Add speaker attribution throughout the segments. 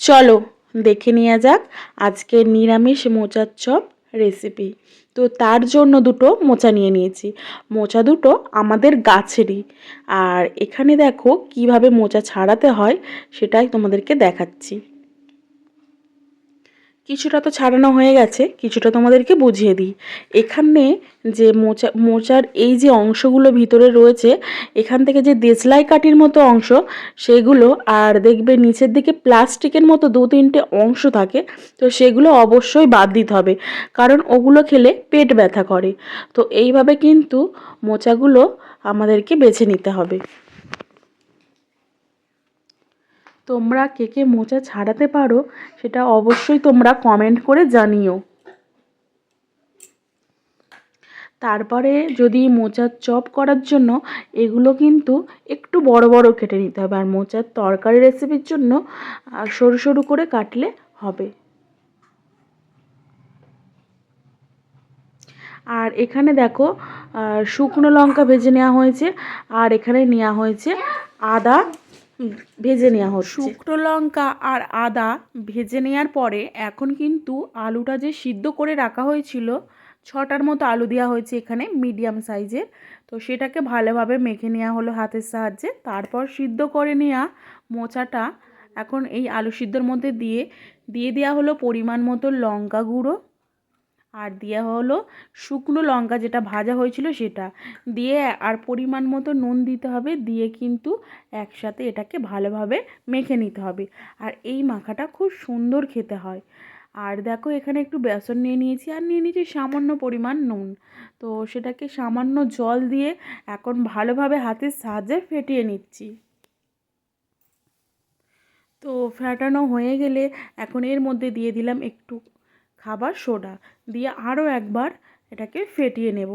Speaker 1: চলো, দেখে নেওয়া যাক আজকে নিরামিষ মোচার চপ রেসিপি তো তার জন্য দুটো মোচা নিয়ে নিয়েছি। মোচা দুটো আমাদের গাছেরই। আর এখানে দেখো কীভাবে মোচা ছাড়াতে হয় সেটাই তোমাদেরকে দেখাচ্ছি। কিছুটা তো ছাড়ানো হয়ে গেছে, কিছুটা তোমাদেরকে বুঝিয়ে দিই। এখানে যে মোচা, মোচার এই যে অংশগুলো ভিতরে রয়েছে, এখান থেকে যে দেশলাই কাঠির মতো অংশ, সেগুলো আর দেখবে নিচের দিকে প্লাস্টিকের মতো দু তিনটে অংশ থাকে, তো সেগুলো অবশ্যই বাদ দিতে হবে, কারণ ওগুলো খেলে পেট ব্যথা করে। তো এইভাবে কিন্তু মোচাগুলো আমাদেরকে বেছে নিতে হবে। তোমরা কে কে মোচা ছাড়াতে পারো সেটা অবশ্যই তোমরা কমেন্ট করে জানিও। তারপরে যদি মোচার চপ করার জন্য এগুলো কিন্তু একটু বড় বড় কেটে নিতে হবে আর মোচার তরকারি রেসিপির জন্য সরু সরু করে কাটলে হবে। আর এখানে দেখো শুকনো লঙ্কা ভেজে নেওয়া হয়েছে আর এখানে নেওয়া হয়েছে আদা ভেজে নেওয়া হচ্ছে। শুকনো লঙ্কা আর আদা ভেজে নেওয়ার পরে এখন কিন্তু আলুটা যে সিদ্ধ করে রাখা হয়েছিল, ছটার মতো আলু দেওয়া হয়েছে এখানে মিডিয়াম সাইজের তো সেটাকে ভালোভাবে মেখে নেওয়া হলো হাতের সাহায্যে। তারপর সিদ্ধ করে নেওয়া মোচাটা এখন এই আলু সিদ্ধর মধ্যে দিয়ে দিয়ে দেওয়া হলো পরিমাণ মতো লঙ্কা গুঁড়ো আর দেওয়া হলো শুকনো লঙ্কা, যেটা ভাজা হয়েছিল সেটা। দিয়ে আর পরিমাণ মতো নুন দিতে হবে, দিয়ে কিন্তু একসাথে এটাকে ভালোভাবে মেখে নিতে হবে। আর এই মাখাটা খুব সুন্দর খেতে হয়। আর দেখো, এখানে একটু বেসন নিয়ে নিয়েছি, আর নিয়ে নিয়েছি সামান্য পরিমাণ নুন। তো সেটাকে সামান্য জল দিয়ে এখন ভালোভাবে হাতের সাহায্যে ফেটিয়ে নিচ্ছি। তো ফেটানো হয়ে গেলে এখন এর মধ্যে দিয়ে দিলাম একটু খাবার সোডা দিয়ে আরও একবার এটাকে ফেটিয়ে নেব।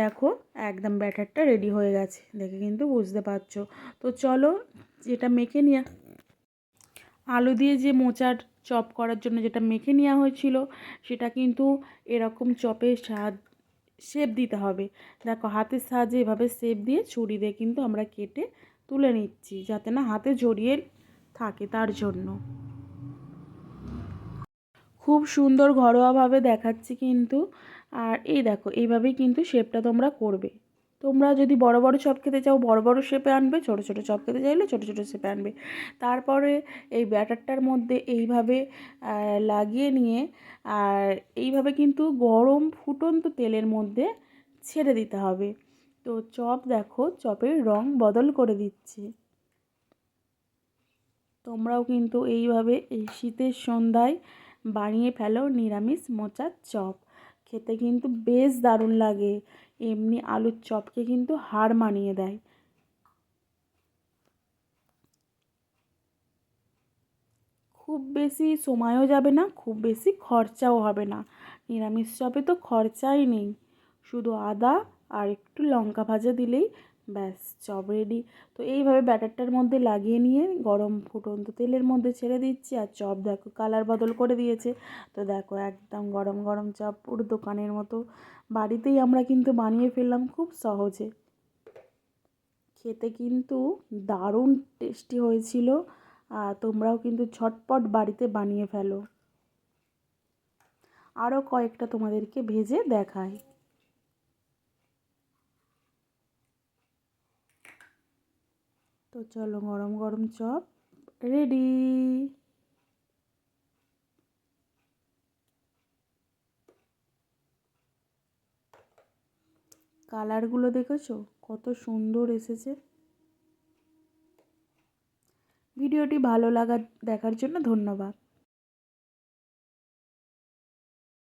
Speaker 1: দেখো একদম ব্যাটারটা রেডি হয়ে গেছে। দেখে কিন্তু বুঝতে পারছ। তো চলো যেটা মেখে নিয়ে, আলু দিয়ে যে মোচার চপ করার জন্য যেটা মেখে নেওয়া হয়েছিল, সেটা কিন্তু এরকম চপের সাহায্য শেপ দিতে হবে। দেখো হাতের সাহায্যে এভাবে শেপ দিয়ে ছুরি দিয়ে কিন্তু আমরা কেটে তুলে নিচ্ছি, যাতে না হাতে জড়িয়ে থাকে তার জন্য। খুব সুন্দর ঘরোয়াভাবে দেখাচ্ছি কিন্তু। আর এই দেখো, এইভাবেই কিন্তু শেপটা তোমরা করবে। তোমরা যদি বড় বড় চপ খেতে চাও, বড় বড় শেপে আনবে, ছোট ছোট চপ খেতে চাইলে ছোট ছোট শেপে আনবে। তারপরে এই ব্যাটারটার মধ্যে এইভাবে লাগিয়ে নিয়ে, আর এইভাবে কিন্তু গরম ফুটন্ত তেলের মধ্যে ছেড়ে দিতে হবে। তো চপ দেখো, চপের রং বদল করে দিচ্ছে। তোমরাও কিন্তু এইভাবে এই শীতের সন্ধ্যায় বানিয়ে ফেলো নিরামিষ মোচার চপ। খেতে কিন্তু বেশ দারুণ লাগে। এমনি আলুর চপকে কিন্তু হার মানিয়ে দেয়। খুব বেশি সময়ও যাবে না, খুব বেশি খরচাও হবে না। নিরামিষ চপে তো খরচাই নেই। শুধু আদা আর একটু লঙ্কা ভাজা দিলেই ব্যাস চপ রেডি তো এইভাবে ব্যাটারটার মধ্যে লাগিয়ে নিয়ে গরম ফুটন্ত তেলের মধ্যে ছেড়ে দিচ্ছি আর চপ দেখো কালার বদল করে দিয়েছে। তো দেখো একদম গরম গরম চপ পুরো দোকানের মতো। বাড়িতেই আমরা কিন্তু বানিয়ে ফেললাম খুব সহজে। খেতে কিন্তু দারুণ টেস্টি হয়েছিল। আর তোমরাও কিন্তু ঝটপট বাড়িতে বানিয়ে ফেলো। আরও কয়েকটা তোমাদেরকে ভেজে দেখায় তো চলো গরম গরম চপ রেডি কালারগুলো দেখেছ? কত সুন্দর এসেছে। ভিডিওটি ভালো লাগা দেখার জন্য ধন্যবাদ।